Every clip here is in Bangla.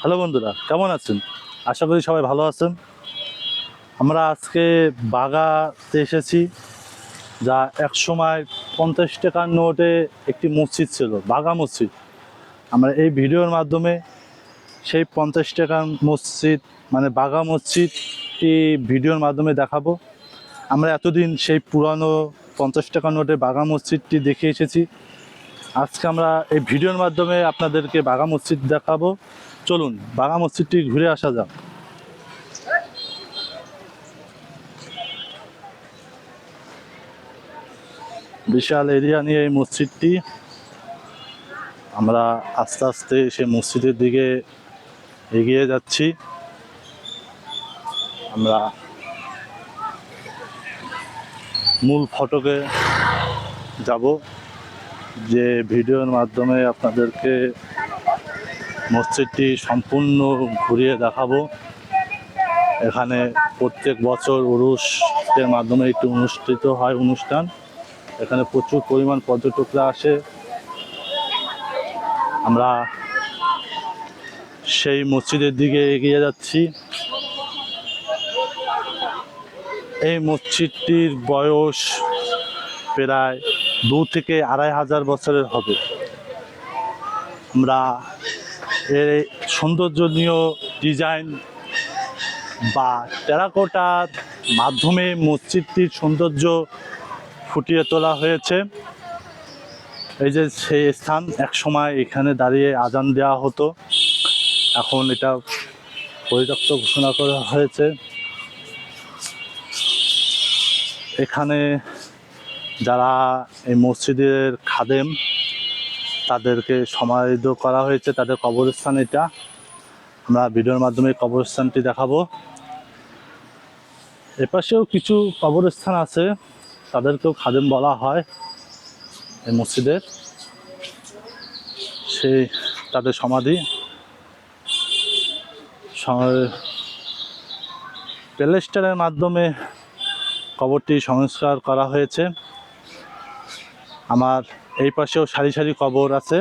হ্যালো বন্ধুরা, কেমন আছেন? আশা করি সবাই ভালো আছেন। আমরা আজকে বাগাতে এসেছি, যা এক সময় পঞ্চাশ টাকার নোটে একটি মসজিদ ছিল, বাগা মসজিদ। আমরা এই ভিডিওর মাধ্যমে সেই পঞ্চাশ টাকার মসজিদ মানে বাগা মসজিদটি ভিডিওর মাধ্যমে দেখাবো। আমরা এতদিন সেই পুরানো পঞ্চাশ টাকা নোটে বাগা মসজিদটি দেখে এসেছি। আজকে আমরা এই ভিডিওর মাধ্যমে আপনাদেরকে বাগা মসজিদ দেখাবো। চলুন বাগা মসজিদটি ঘুরে আসা যাক। বিশাল এরিয়া নিয়ে এই মসজিদটি। আমরা আস্তে আস্তে সে মসজিদের দিকে এগিয়ে যাচ্ছি। আমরা মূল ফটকে যাব। যে ভিডিওর মাধ্যমে আপনাদেরকে মসজিদটি সম্পূর্ণ ঘুরিয়ে দেখাবো। এখানে প্রত্যেক বছর উরুষের মাধ্যমে একটি অনুষ্ঠিত হয় অনুষ্ঠান। এখানে প্রচুর পরিমাণ পর্যটকরা আসে। আমরা সেই মসজিদের দিকে এগিয়ে যাচ্ছি। এই মসজিদটির বয়স প্রায় দু থেকে আড়াই হাজার বছরের হবে। আমরা এর সৌন্দর্যনীয় ডিজাইন বা টেরাকোটার মাধ্যমে মসজিদটির সৌন্দর্য ফুটিয়ে তোলা হয়েছে। এই যে সেই স্থান এক সময় এখানে দাঁড়িয়ে আজান দেওয়া হতো। এখন এটা পরিত্যক্ত ঘোষণা করা হয়েছে। এখানে যারা এই মসজিদের খাদেম তাদেরকে সমাহিত করা হয়েছে, তাদের কবরস্থান এটা। আমরা ভিডিওর মাধ্যমে কবরস্থানটি দেখাবো। এপাশেও কিছু কবরস্থান আছে, তাদেরকেও খাদেম বলা হয় এই মসজিদের সেই তাদের সমাধি প্লেস্টারের মাধ্যমে কবরটি সংস্কার করা হয়েছে। আমার এই পাশেও সারি সারি কবর আছে।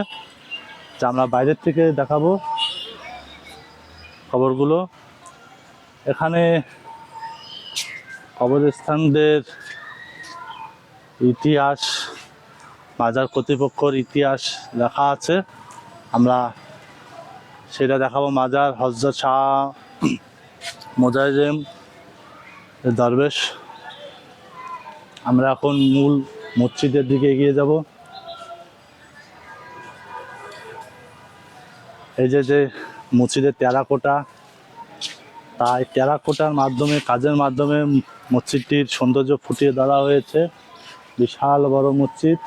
যা আমরা বাইরের থেকে দেখাবো কবরগুলো। এখানে কবরস্থানদের ইতিহাস বাজার কর্তৃপক্ষর ইতিহাস লেখা আছে। আমরা সেটা দেখাবো। মাজার হজরত শাহ মোজাইজেম দরবেশ। আমরা এখন মূল মসজিদের দিকে এগিয়ে যাব। এই যে যে মসজিদের টেরাকোটা, তাই টেরাকোটার মাধ্যমে, কাজের মাধ্যমে মসজিদটির সৌন্দর্য ফুটিয়ে ধরা হয়েছে। বিশাল বড় মসজিদ।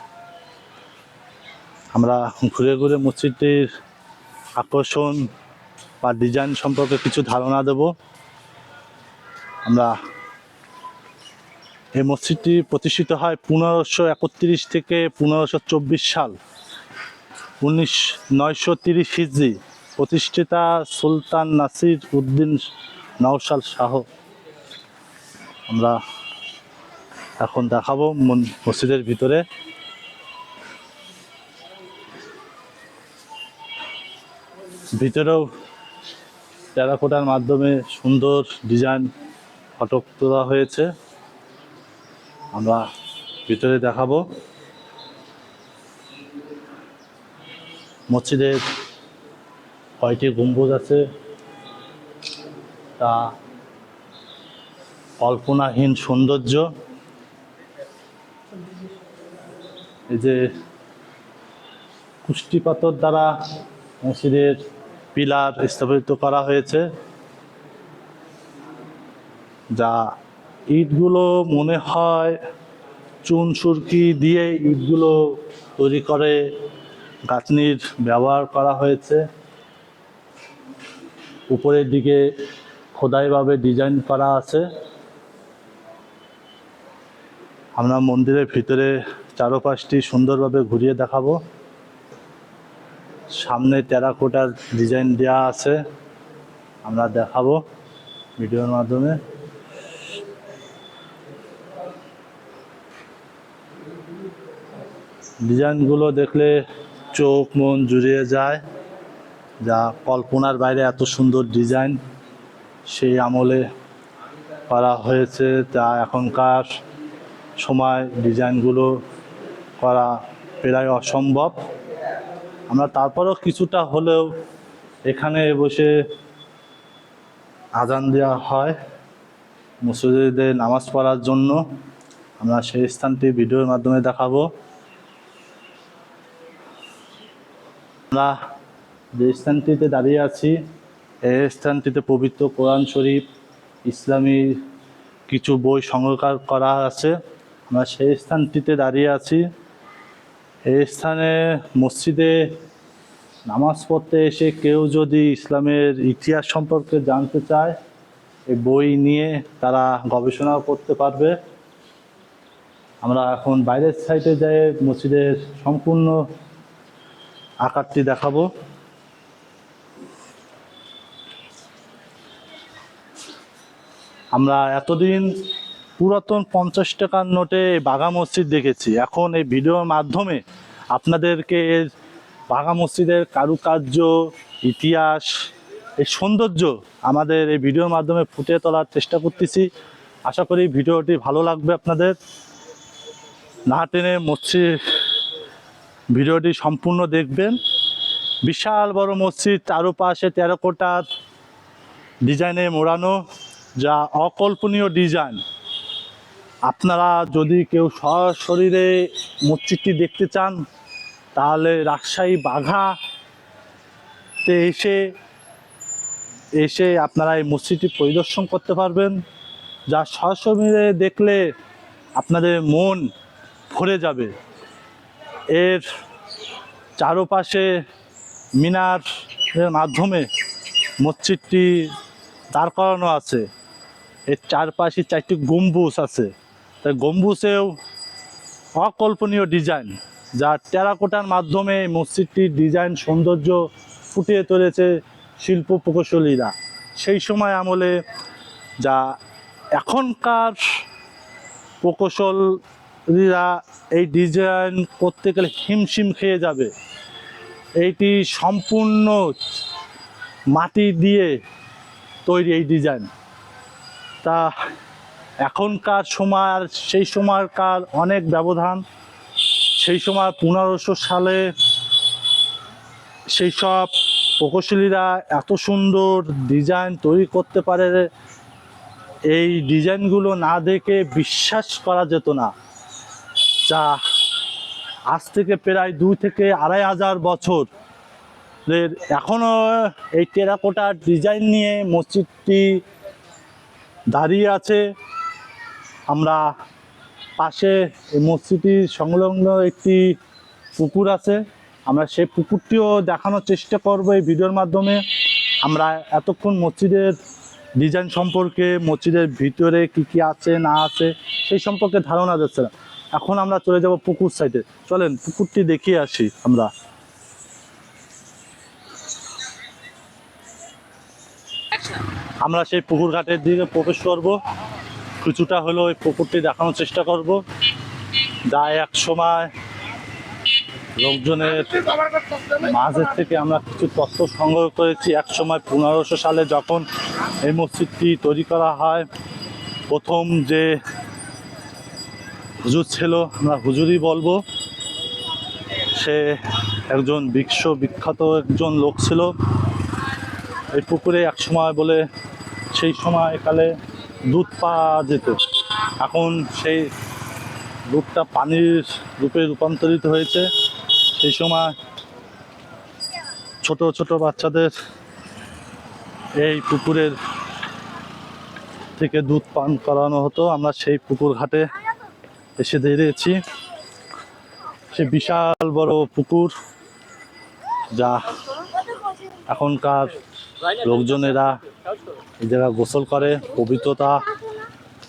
আমরা ঘুরে ঘুরে মসজিদটির আকর্ষণ বা ডিজাইন সম্পর্কে কিছু ধারণা দেব। আমরা এই মসজিদটি প্রতিষ্ঠিত হয় পনেরোশো একত্রিশ থেকে পনেরোশো চব্বিশ সাল। উনিশ নয়শো তিরিশ হিজি প্রতিষ্ঠিতা সুলতান নাসির উদ্দিন নওশাল শাহ। আমরা এখন দেখাবো মসজিদের ভিতরে। ভিতরেও টেরাকোটার মাধ্যমে সুন্দর ডিজাইন ফটক তোলা হয়েছে। আমরা ভিতরে দেখাবো। মসজিদের কয়টি গম্বুজ আছে? তা কল্পনাহীন সৌন্দর্য। এই যে কুষ্টি পাথর দ্বারা মসজিদের পিলার স্থাপিত করা হয়েছে, যা ইটগুলো মনে হয় চুন সুরকি দিয়ে ইটগুলো তৈরি করে গাঁথনির ব্যবহার করা হয়েছে। উপরের দিকে খোদাইভাবে ডিজাইন করা আছে। আমরা মন্দিরের ভিতরে চারপাশটি সুন্দরভাবে ঘুরিয়ে দেখাবো। সামনে টেরাকোটার ডিজাইন দেওয়া আছে। আমরা দেখাবো ভিডিওর মাধ্যমে। ডিজাইনগুলো দেখলে চোখ মন জুড়িয়ে যায়। যা কল্পনার বাইরে এত সুন্দর ডিজাইন সেই আমলে করা হয়েছে। যা এখনকার সময় ডিজাইনগুলো করা প্রায় অসম্ভব। আমরা তারপরেও কিছুটা হলেও এখানে বসে আজান দেওয়া হয় মুসজিদে নামাজ পড়ার জন্য। আমরা সেই স্থানটি ভিডিওর মাধ্যমে দেখাবো। আমরা যে স্থানটিতে দাঁড়িয়ে আছি এই স্থানটিতে পবিত্র কোরআন শরীফ, ইসলামী কিছু বই সংগ্রহ করা আছে। আমরা সেই স্থানটিতে দাঁড়িয়ে আছি। এই স্থানে মসজিদে নামাজ পড়তে এসে কেউ যদি ইসলামের ইতিহাস সম্পর্কে জানতে চায় এই বই নিয়ে তারা গবেষণা করতে পারবে। আমরা এখন বাইরের সাইডে যাই, মসজিদের সম্পূর্ণ আকারটি দেখাবো। আমরা এতদিন পুরাতন পঞ্চাশ টাকার নোটে বাঘা মসজিদ দেখেছি। এখন এই ভিডিওর মাধ্যমে আপনাদেরকে এর বাঘা মসজিদের কারুকার্য, ইতিহাস এই সৌন্দর্য আমাদের এই ভিডিওর মাধ্যমে ফুটিয়ে তোলার চেষ্টা করতেছি। আশা করি ভিডিওটি ভালো লাগবে আপনাদের। না টেনে মসজিদ ভিডিওটি সম্পূর্ণ দেখবেন। বিশাল বড় মসজিদ, চারোপাশে টেরাকোটার ডিজাইনে মোড়ানো, যা অকল্পনীয় ডিজাইন। আপনারা যদি কেউ সশরীরে মসজিদটি দেখতে চান, তাহলে রাজশাহী বাঘাতে এসে এসে আপনারা এই মসজিদটি পরিদর্শন করতে পারবেন। যা সশরীরে দেখলে আপনাদের মন ভরে যাবে। এর চারপাশে মিনারের মাধ্যমে মসজিদটি দাঁড় করানো আছে। এর চারপাশে চারটি গম্বুজ আছে। তাই গম্বুজেও অকল্পনীয় ডিজাইন, যা টেরাকোটার মাধ্যমে মসজিদটির ডিজাইন সৌন্দর্য ফুটিয়ে তুলেছে শিল্প প্রকৌশলীরা। সেই সময় আমলে যা এখনকার প্রকৌশলীরা এই ডিজাইন করতে গেলে হিমশিম খেয়ে যাবে। এইটি সম্পূর্ণ মাটি দিয়ে তৈরি এই ডিজাইন। তা এখনকার সময় আর সেই সময়কার অনেক ব্যবধান, সেই সময় পনেরোশো সালে সেই সব প্রকৌশলীরা এত সুন্দর ডিজাইন তৈরি করতে পারে, এই ডিজাইনগুলো না দেখে বিশ্বাস করা যেত না। যা আজ থেকে প্রায় দুই থেকে আড়াই হাজার বছর। এখনও এই টেরাকোটার ডিজাইন নিয়ে মসজিদটি দাঁড়িয়ে আছে। আমরা পাশে এই মসজিদটির সংলগ্ন একটি পুকুর আছে। আমরা সেই পুকুরটিও দেখানোর চেষ্টা করব এই ভিডিওর মাধ্যমে। আমরা এতক্ষণ মসজিদের ডিজাইন সম্পর্কে, মসজিদের ভিতরে কি কি আছে, না আছে, সেই সম্পর্কে ধারণা দিচ্ছে না এখন আমরা চলে যাব পুকুর সাইডে চলেন, পুকুরটি দেখিয়ে আসি আমরা। আমরা সেই পুকুর ঘাটের দিকে প্রবেশ করব। কিছুটা হলেও ওই পুকুরটি দেখানোর চেষ্টা করব। যা এক সময় লোকজনের মাঝের থেকে আমরা কিছু তথ্য সংগ্রহ করেছি। এক সময় পনেরোশো সালে যখন এই মসজিদটি তৈরি করা হয়, প্রথম যে হুজুর ছিল, আমরা হুজুরই বলব। সে একজন বিশ্ব বিখ্যাত একজন লোক ছিল। এই পুকুরে এক সময় বলে, সেই সময়কালে দুধ পাওয়া যেত। এখন সেই দুধটা পানির রূপে রূপান্তরিত হয়েছে। সেই সময় ছোট ছোট বাচ্চাদের এই পুকুরের থেকে দুধ পান করানো হতো। আমরা সেই পুকুর ঘাটে এসে দাঁড়িয়েছি। সে বিশাল বড় পুকুর, যা এখনকার লোকজনেরা এই জায়গা গোসল করে, পবিত্রতা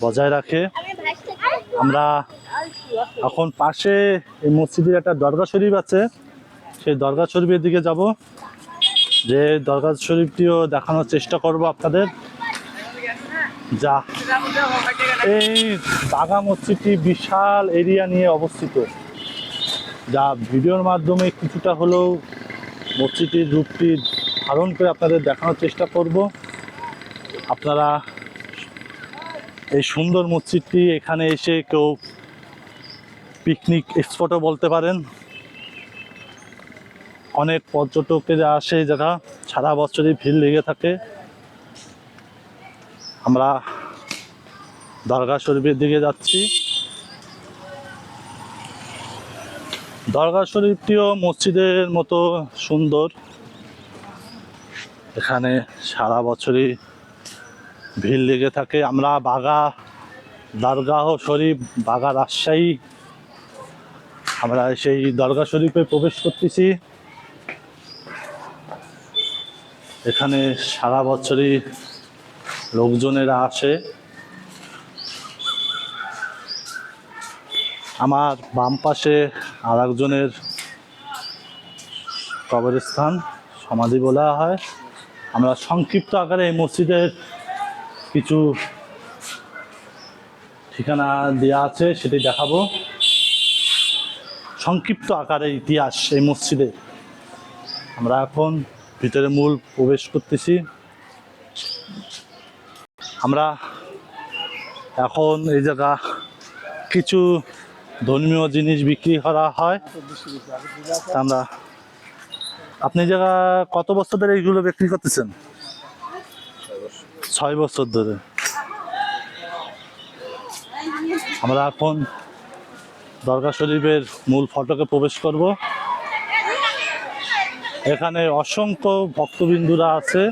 বজায় রাখে। আমরা এখন পাশে এই মসজিদের একটা দরগা শরীফ আছে। সেই দরগা শরীফের দিকে যাব। যে দরগা শরীফটিও দেখানোর চেষ্টা করব আপনাদের। যা। এই বাগা মসজিদটি বিশাল এরিয়া নিয়ে অবস্থিত। যা ভিডিওর মাধ্যমে কিছুটা হলেও মসজিদটির রূপটি ধারণ করে আপনাদের দেখানোর চেষ্টা করব। আপনারা এই সুন্দর মসজিদটি এখানে এসে কেউ পিকনিক স্পটও বলতে পারেন। অনেক পর্যটকেরা আসে, যারা সারা বছরই ভিড় লেগে থাকে। আমরা দরগা শরীফের দিকে যাচ্ছি। দরগা শরীফটিও মসজিদের মতো সুন্দর। এখানে সারা বছরই ভিড় লেগে থাকে। আমরা বাগা, দরগাহ শরীফ, বাগা রাজশাহী, আমরা সেই দরগা শরীফে প্রবেশ করতেছি। এখানে সারা বছরই লোকজনেরা আসে আমার বাম পাশে আর একজনের কবরস্থান, সমাধি বলা হয়। আমরা সংক্ষিপ্ত আকারে এই মসজিদের কিছু ঠিকানা দেওয়া আছে, সেটি দেখাবো। সংক্ষিপ্ত আকারে ইতিহাস এই মসজিদে। আমরা এখন ভিতরে মূল প্রবেশ করতেছি। আমরা এখন এই জায়গা কিছু ধর্মীয় জিনিস বিক্রি করা হয়। আমরা, আপনি জায়গা কত বছর ধরে এইগুলো বিক্রি করতেছেন? ছয় বছর ধরে। আমরা এখন দরগা শরীফের মূল ফটকে প্রবেশ করব। এখানে অসংখ্য ভক্তবিন্দুরা আছে।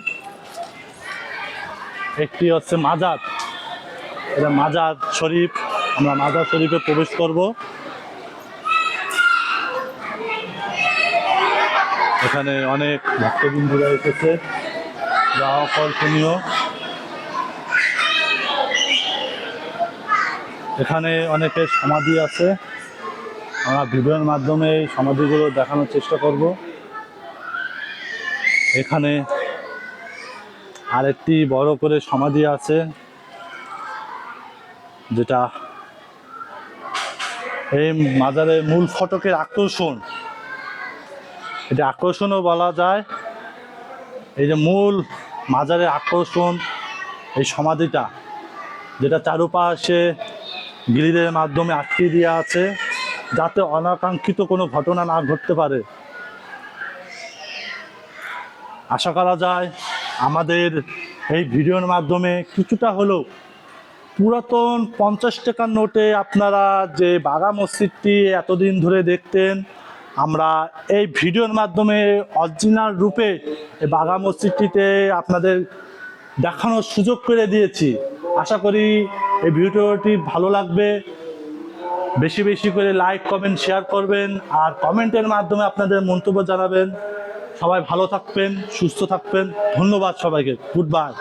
একটি হচ্ছে মাজার এটা মাজার শরীফ। আমরা মাজার শরীফে প্রবেশ করব। এখানে অনেক ভক্তবিন্দুরা এসেছে যা অকল্পনীয় এখানে অনেকের সমাধি আছে। আমরা ভিডিওর মাধ্যমে এই সমাধিগুলো দেখানোর চেষ্টা করব। এখানে আরেকটি বড় করে সমাধি আছে, যেটা এই মাজারের মূল ফটকের আকর্ষণ। এটা আকর্ষণও বলা যায়। এই যে মূল মাজারের আকর্ষণ এই সমাধিটা, যেটা চারুপাশে গিরিদের মাধ্যমে আটকে দেওয়া আছে, যাতে অনাকাঙ্ক্ষিত কোনো ঘটনা না ঘটতে পারে। আশা করা যায় আমাদের এই ভিডিওর মাধ্যমে কিছুটা হলেও পুরাতন পঞ্চাশ টাকার নোটে আপনারা যে বাগা মসজিদটি এতদিন ধরে দেখতেন, আমরা এই ভিডিওর মাধ্যমে অরিজিনাল রূপে এই বাগা মসজিদটিতে আপনাদের দেখানোর সুযোগ করে দিয়েছি। আশা করি এই ভিডিওটি ভালো লাগবে। বেশি বেশি করে লাইক, কমেন্ট, শেয়ার করবেন আর কমেন্টের মাধ্যমে আপনাদের মন্তব্য জানাবেন। সবাই ভালো থাকবেন সুস্থ থাকবেন। ধন্যবাদ সবাইকে। Good bye